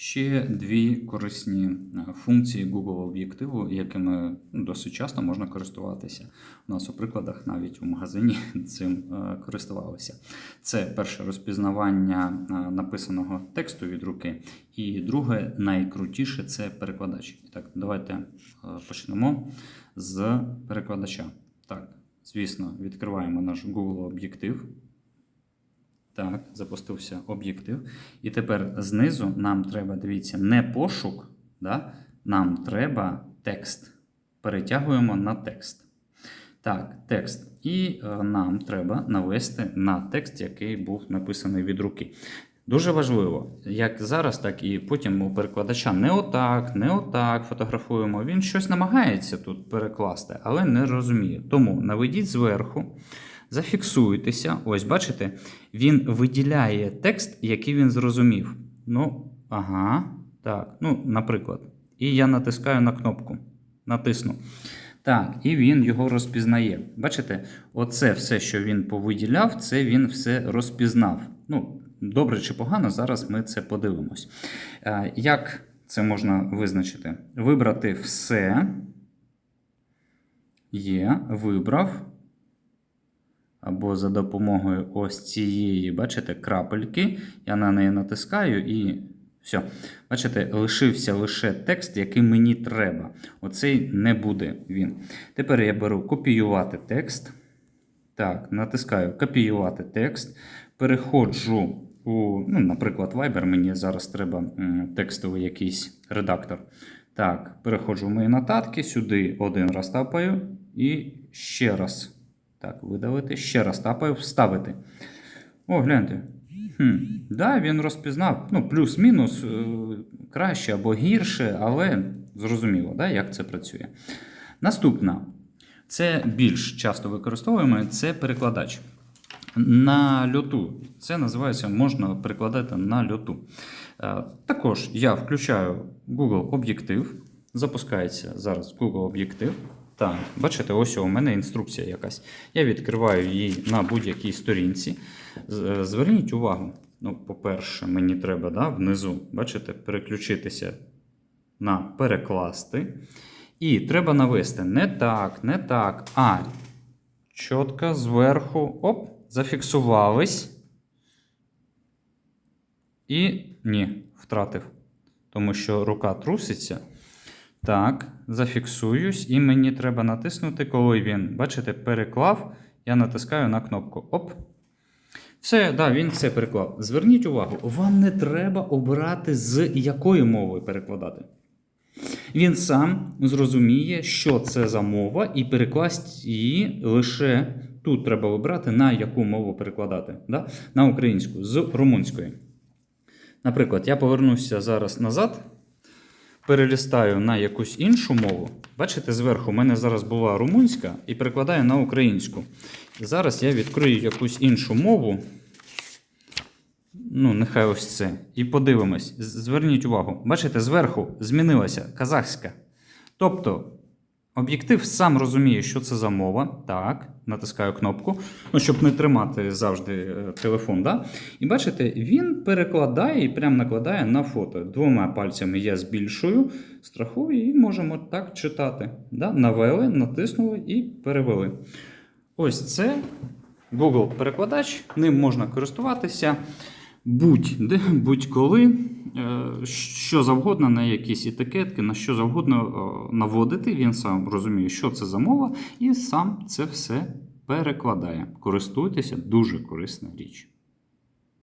Ще дві корисні е, функції Google об'єктиву, якими ну, досить часто можна користуватися. У нас у прикладах навіть у магазині цим е, користувалися. Це перше розпізнавання е, написаного тексту від руки, і друге, найкрутіше це перекладач. Так, давайте почнемо з перекладача. Так, звісно, відкриваємо наш Google об'єктив. Так, запустився об'єктив. І тепер знизу нам треба, дивіться, не пошук, да? нам треба текст. Перетягуємо на текст. Так, текст. І е, нам треба навести на текст, який був написаний від руки. Дуже важливо, як зараз, так і потім у перекладача не отак, не отак фотографуємо. Він щось намагається тут перекласти, але не розуміє. Тому наведіть зверху, зафіксуйтеся. Ось, бачите, він виділяє текст, який він зрозумів. Ну, ага, так, ну, наприклад. І я натискаю на кнопку. Натисну. Так, і він його розпізнає. Бачите, оце все, що він повиділяв, це він все розпізнав. Ну, добре чи погано, зараз ми це подивимось. Е, Як це можна визначити? Вибрати все. Є, вибрав. Або за допомогою ось цієї, бачите, крапельки. Я на неї натискаю і все. Бачите, лишився лише текст, який мені треба. Оцей не буде він. Тепер я беру копіювати текст. Так, натискаю копіювати текст. Переходжу у, ну, наприклад, Viber. Мені зараз треба текстовий якийсь редактор. Так, переходжу в мої нотатки, сюди один раз тапаю і ще раз. Так, видалити, ще раз тапаю, вставити. О, гляньте. Хм, да, він розпізнав. Ну, плюс-мінус е, краще або гірше, але зрозуміло, да, як це працює. Наступна. Це більш часто використовуємо, це перекладач. На льоту. Це називається, можна перекладати на льоту. Е, Також я включаю Google об'єктив. Запускається зараз Google об'єктив. Так, бачите, ось у мене інструкція якась. Я відкриваю її на будь-якій сторінці. Е, Зверніть увагу. Ну, по-перше, мені треба да, внизу, бачите, переключитися на перекласти. І треба навести не так, не так, а чітко зверху. Оп, зафіксувались. І ні, втратив. Тому що рука труситься. Так, зафіксуюсь, і мені треба натиснути, коли він, бачите, переклав. Я натискаю на кнопку. Оп. Все, да, він все переклав. Зверніть увагу, вам не треба обирати, з якої мовою перекладати. Він сам зрозуміє, що це за мова, і перекласть її лише тут треба вибрати, на яку мову перекладати. Да? На українську з румунської. Наприклад, я повернуся зараз назад, перелістаю на якусь іншу мову. Бачите, зверху у мене зараз була румунська і перекладаю на українську. Зараз я відкрию якусь іншу мову. Ну, нехай ось це. І подивимось. Зверніть увагу. Бачите, зверху змінилася казахська. Тобто, об'єктив сам розуміє, що це за мова. Так, натискаю кнопку, ну, щоб не тримати завжди е, телефон. Да? І бачите, він перекладає і прям накладає на фото. Двома пальцями я збільшую, страхую і можемо так читати. Да? Навели, натиснули і перевели. Ось це Google перекладач, ним можна користуватися будь-де, будь-коли, е, що завгодно на якісь етикетки, на що завгодно е, наводити. Він сам розуміє, що це за мова, і сам це все перекладає. Користуйтеся, дуже корисна річ.